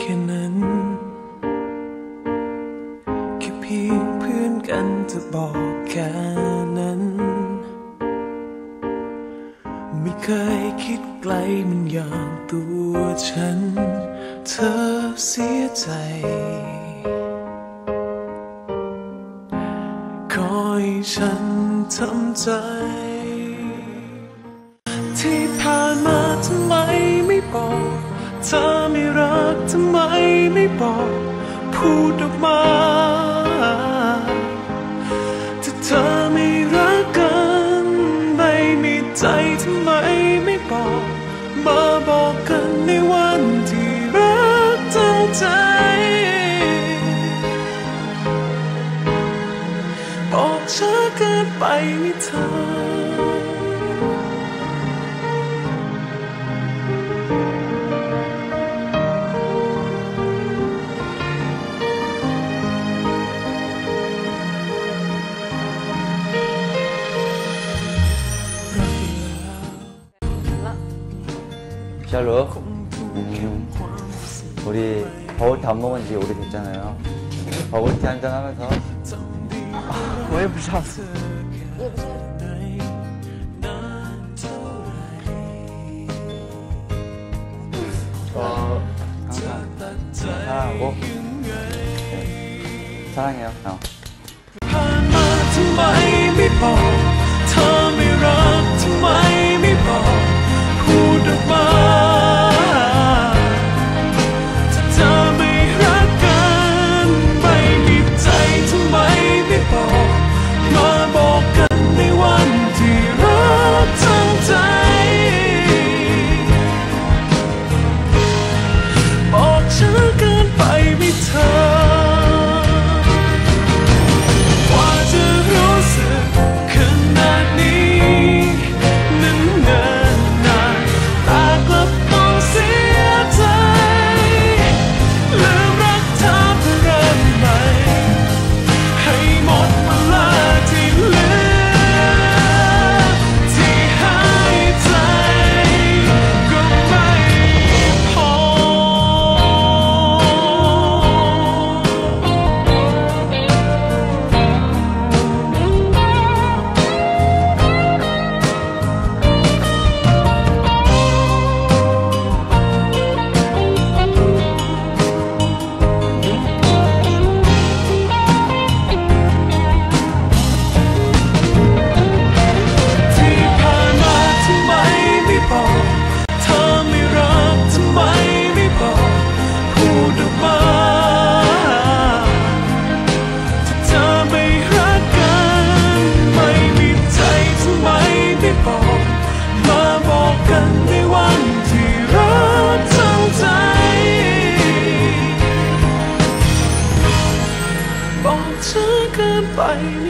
แค่นั้น แค่เพียงเพื่อนกันจะบอกแค่นั้น ไม่เคยคิดไกลมันอย่างตัวฉัน เธอเสียใจคอยฉันทำใจ ที่ผ่านมาทำไมไม่บอกเธอ กทำไมไม่บอก พูดออกมาถ้าเธอไม่รักกันไม่มีใจทำไมไม่บอก มาบอกกันในวันที่รักทั้งใจ บอกช้าเกินไปไม่เธอ 샬로? 음, 우리 버블티 안 먹은 지 오래됐잖아요. 버블티 한 잔 하면서. 왜 부셨어? 어, 항상 사랑하고. 네, 사랑해요. 형 ไ I